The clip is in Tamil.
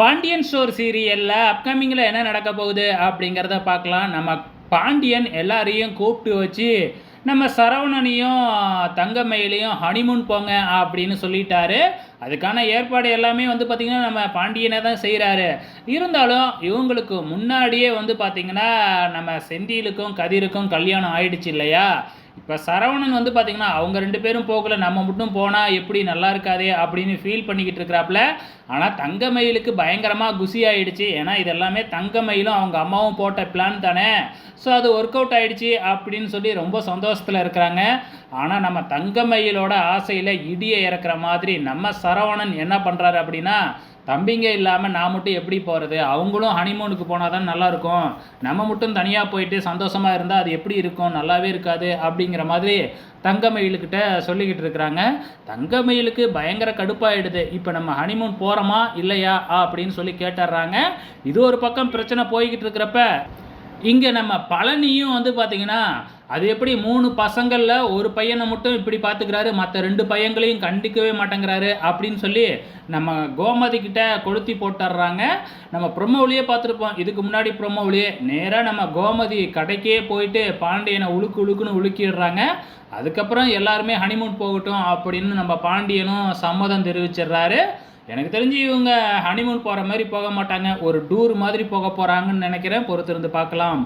பாண்டியன் ஸ்டோர் சீரியலில் அப்கமிங்கில் என்ன நடக்க போகுது அப்படிங்கிறத பார்க்கலாம். நம்ம பாண்டியன் எல்லாரையும் கூப்பிட்டு வச்சு நம்ம சரவணனையும் தங்கமயிலையும் ஹனிமூன் போங்க அப்படின்னு சொல்லிட்டாரு. அதுக்கான ஏற்பாடு எல்லாமே வந்து பார்த்திங்கன்னா நம்ம பாண்டியனை தான் செய்கிறாரு இருந்தாலும் இவங்களுக்கு முன்னாடியே வந்து பார்த்திங்கன்னா நம்ம செந்திலுக்கும் கதிருக்கும் கல்யாணம் ஆயிடுச்சு இல்லையா? இப்போ சரவணன் வந்து பார்த்திங்கன்னா அவங்க ரெண்டு பேரும் போகல நம்ம மட்டும் போனால் எப்படி நல்லா இருக்காதே அப்படின்னு ஃபீல் பண்ணிக்கிட்டு இருக்கிறாப்புல. ஆனால் தங்கமயிலுக்கு பயங்கரமாக குசி ஆகிடுச்சு ஏன்னா இதெல்லாமே தங்கமயிலும் அவங்க அம்மாவும் போட்ட பிளான் தானே. ஸோ அது ஒர்க் அவுட் ஆகிடுச்சு அப்படின்னு சொல்லி ரொம்ப சந்தோஷத்தில் இருக்கிறாங்க. ஆனால் நம்ம தங்கமயிலோட ஆசையில் இடியை இறக்குற மாதிரி நம்ம சரவணன் என்ன பண்ணுறாரு அப்படின்னா தம்பிங்க இல்லாமல் நான் மட்டும் எப்படி போகிறது அவங்களும் ஹனிமூனுக்கு போனால் தான் நல்லாயிருக்கும் நம்ம மட்டும் தனியாக போயிட்டு சந்தோஷமாக இருந்தால் அது எப்படி இருக்கும்? நல்லாவே இருக்காது அப்படிங்கிற மாதிரி தங்கமயிலுக்கிட்ட சொல்லிக்கிட்டு இருக்கிறாங்க. தங்கமயிலுக்கு பயங்கர கடுப்பாயிடுது. இப்போ நம்ம ஹனிமூன் போகிறோமா இல்லையா? அப்படின்னு சொல்லி கேட்டுடுறாங்க இது ஒரு பக்கம் பிரச்சனை போய்கிட்டு இருக்கிறப்ப இங்கே நம்ம பழனியும் வந்து பார்த்தீங்கன்னா அது எப்படி மூணு பசங்களில் ஒரு பையனை மட்டும் இப்படி பார்த்துக்கிறாரு மற்ற ரெண்டு பையங்களையும் கண்டிக்கவே மாட்டேங்கிறாரு அப்படின்னு சொல்லி நம்ம கோமதி கிட்ட கொளுத்தி போட்டுடுறாங்க நம்ம ப்ரொமோவிலேயே பார்த்துருப்போம் இதுக்கு முன்னாடி ப்ரொமோவிலேயே நேராக நம்ம கோமதி கடைக்கே போயிட்டு பாண்டியனை உழுக்கு உழுக்குன்னு உலுக்கிடுறாங்க. அதுக்கப்புறம் எல்லாருமே ஹனிமூன் போகட்டும் அப்படின்னு நம்ம பாண்டியனும் சம்மதம் தெரிவிச்சிடுறாரு. எனக்கு தெரிஞ்சு இவங்க ஹனிமூன் போகிற மாதிரி போக மாட்டாங்க. ஒரு டூர் மாதிரி போக போகிறாங்கன்னு நினைக்கிறேன். பொறுத்திருந்து பார்க்கலாம்.